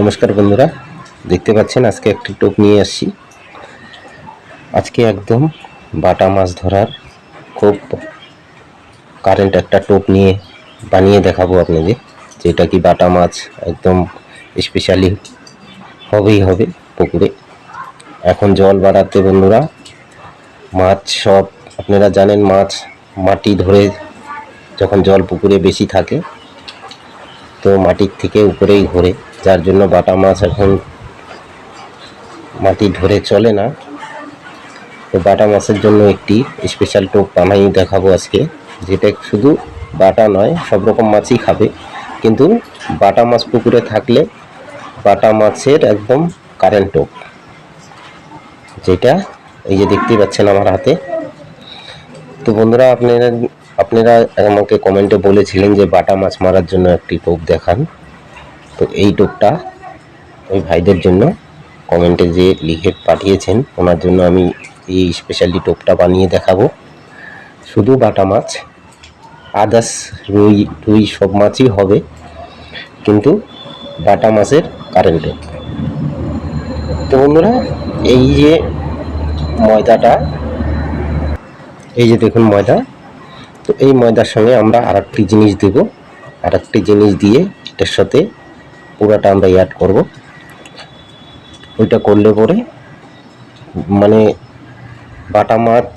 নমস্কার বন্ধুরা, দেখতে পাচ্ছেন আজকে একটি টোপ নিয়ে আসছি। আজকে একদম বাটা মাছ ধরার খুব কারেন্ট একটা টোপ নিয়ে বানিয়ে দেখাবো আপনাদের, যেটা কি বাটা মাছ একদম স্পেশালি হবেই হবে পুকুরে। এখন জল বাড়াতে বন্ধুরা, মাছ সব, আপনারা জানেন মাছ মাটি ধরে যখন জল পুকুরে বেশি থাকে, তো মাটির থেকে উপরেই ঘোরে। যার জন্য বাটা মাছ এখন মাটি ধরে চলে না। তো বাটা মাছের জন্য একটি স্পেশাল টোপ বানাই দেখাবো আজকে, যেটা শুধু বাটা নয়, সব রকম মাছই খাবে। কিন্তু বাটা মাছ পুকুরে থাকলে বাটা মাছের একদম কারেন্ট টোপ, যেটা এই যে দেখতে পাচ্ছেন আমার হাতে। তো বন্ধুরা, আপনারা আপনারা আমাকে কমেন্টে বলেছিলেন যে বাটা মাছ মারার জন্য একটি টোপ দেখান। তো এই টোপটা ওই ভাইদের জন্য কমেন্টে যে লিখে পাঠিয়েছেন, ওনার জন্য আমি এই স্পেশালি টোপটা বানিয়ে দেখাবো। শুধু বাটা মাছ আদার্স রুই রুই সব মাছই হবে, কিন্তু বাটা মাছের কারেন্ট তো বন্ধুরা, এই যে ময়দাটা, এই যে দেখুন ময়দা, তো এই ময়দার সঙ্গে আমরা আর জিনিস দেব। আর জিনিস দিয়ে এটার সাথে পুরাটা আমরা অ্যাড করব। ওইটা করলে পরে মানে বাটা মাছ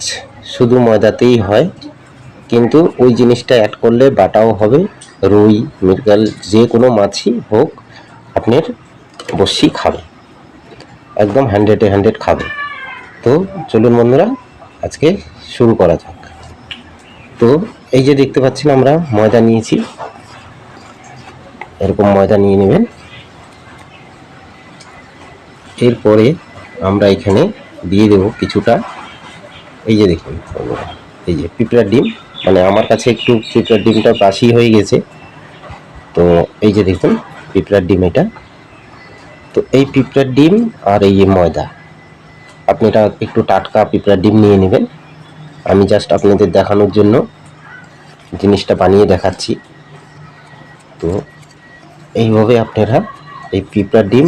শুধু ময়দাতেই হয়, কিন্তু ওই জিনিসটা অ্যাড করলে বাটাও হবে, রুই, মৃগাল, যে কোনো মাছই হোক, আপনার বসি খাবে। একদম হান্ড্রেডে হান্ড্রেড খাবে। তো চলুন বন্ধুরা, আজকে শুরু করা যাক। তো এই যে দেখতে পাচ্ছেন আমরা ময়দা নিয়েছি। এরকম ময়দা নিয়ে নেবেন। এরপরে আমরা এখানে দিয়ে দেব কিছুটা, এই যে দেখুন, এই যে পিঁপড়ার ডিম। মানে আমার কাছে একটু পিঁপড়ার ডিমটা বাসি হয়ে গেছে। তো এই যে দেখুন, পিঁপড়ার ডিম এটা। তো এই পিঁপড়ার ডিম আর এই যে ময়দা আপনারা একটু টাটকা পিঁপড়ার ডিম নিয়ে নেবেন। আমি জাস্ট আপনাদের দেখানোর জন্য জিনিসটা বানিয়ে দেখাচ্ছি। তো এইভাবে আপনারা এই পিঁপড়ার ডিম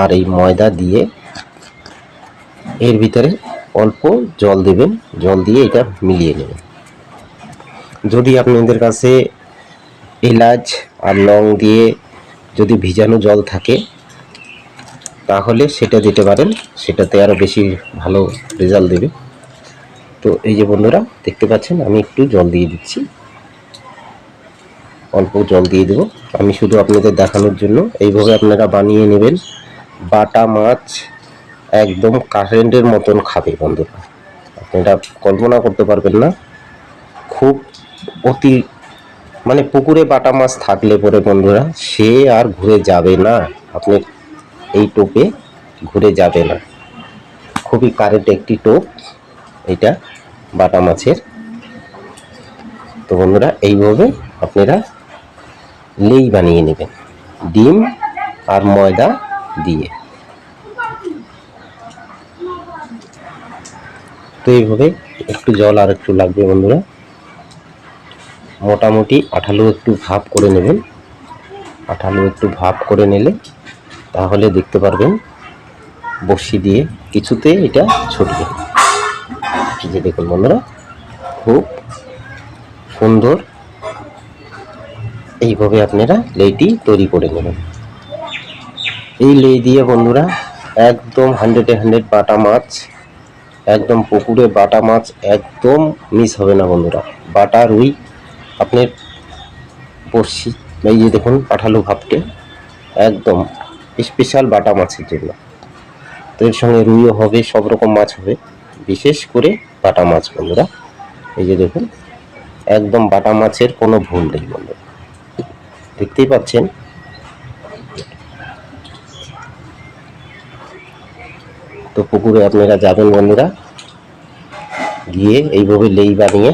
আর এই ময়দা দিয়ে এর ভিতরে অল্প জল দেবেন, জল দিয়ে এটা মিলিয়ে নেবেন। যদি আপনাদের কাছে এলাচ আর লং দিয়ে যদি ভিজানো জল থাকে, তাহলে সেটা দিতে পারেন, সেটাতে আরও বেশি ভালো রেজাল্ট দেবে। তো এই যে বন্ধুরা, দেখতে পাচ্ছেন, আমি একটু জল দিয়ে দিচ্ছি। অল্প জল দিয়ে দেবো। আমি শুধু আপনাদের দেখানোর জন্য এইভাবে আপনারা বানিয়ে নেবেন। বাটা মাছ একদম কারেন্টের মতন খাবে বন্ধুরা। আপনারা কল্পনা করতে পারবেন না। খুব অতি মানে পুকুরে বাটা মাছ থাকলে পরে বন্ধুরা সে আর ঘুরে যাবে না। আপনি এই টোপে ঘুরে যাবে না। খুবই কারেন্ট একটি টোপ এটা বাটা মাছের। তো বন্ধুরা, এইভাবে আপনারা লেই বানিয়ে নেবেন ডিম আর ময়দা দিয়ে। তো এইভাবে একটু জল আর একটু লাগবে বন্ধুরা। মোটামুটি আঠালো একটু ভাপ করে নেবেন। আঠালো একটু ভাপ করে নিলে তাহলে দেখতে পারবেন বসি দিয়ে কিছুতে এটা ছুটবে যে দেখুন বন্ধুরা, খুব সুন্দর এইভাবে আপনারা লেইটি তৈরি করে নেবেন। এই লেই দিয়ে বন্ধুরা একদম হান্ড্রেডে হান্ড্রেড বাটা মাছ, একদম পুকুরে বাটা মাছ একদম মিস হবে না বন্ধুরা। বাটা রুই আপনার বড়শি, এই যে দেখুন পাঠালো ভাবটে একদম স্পেশাল বাটা মাছের জন্য। তো এর সঙ্গে রুইও হবে, সব রকম মাছ হবে, বিশেষ করে বাটা মাছ বন্ধুরা। এই যে দেখুন, একদম বাটা মাছের কোনো ভুল নেই বন্ধুরা। দেখতেই পাচ্ছেন। তো পুকুরে আপনারা যাবেন বন্ধুরা। গিয়ে এইভাবে লেই বানিয়ে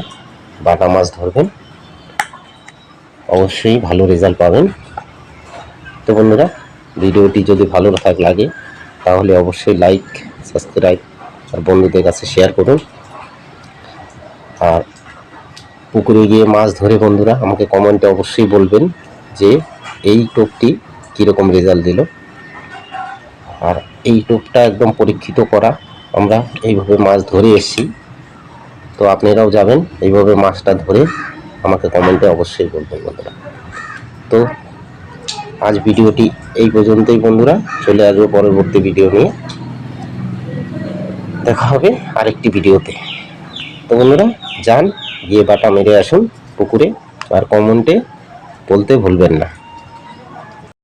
বাটা মাছ ধরবেন। অবশ্যই ভালো রেজাল্ট পাবেন। তো বন্ধুরা, ভিডিওটি যদি ভালো থাক লাগে, তাহলে অবশ্যই লাইক, সাবস্ক্রাইব আর বন্ধুদের কাছে শেয়ার করুন। আর পুকুরে গিয়ে মাছ ধরে বন্ধুরা, আমাকে কমেন্টে অবশ্যই বলবেন। যে এই টোপটি কীরকম রেজাল্ট দিল। আর এই টোপটা একদম পরীক্ষিত করা। আমরা এইভাবে মাছ ধরে এসেছি। তো আপনারাও যাবেন এইভাবে মাছটা ধরে আমাকে কমেন্টে অবশ্যই বলবেন বন্ধুরা। তো আজ ভিডিওটি এই পর্যন্তই বন্ধুরা। চলে আসব পরবর্তী ভিডিও নিয়ে। দেখা হবে আরেকটি ভিডিওতে তো বন্ধুরা, যান, গিয়ে বাটা মেরে আসুন পুকুরে আর কমেন্টে বলতে ভুলবেন না।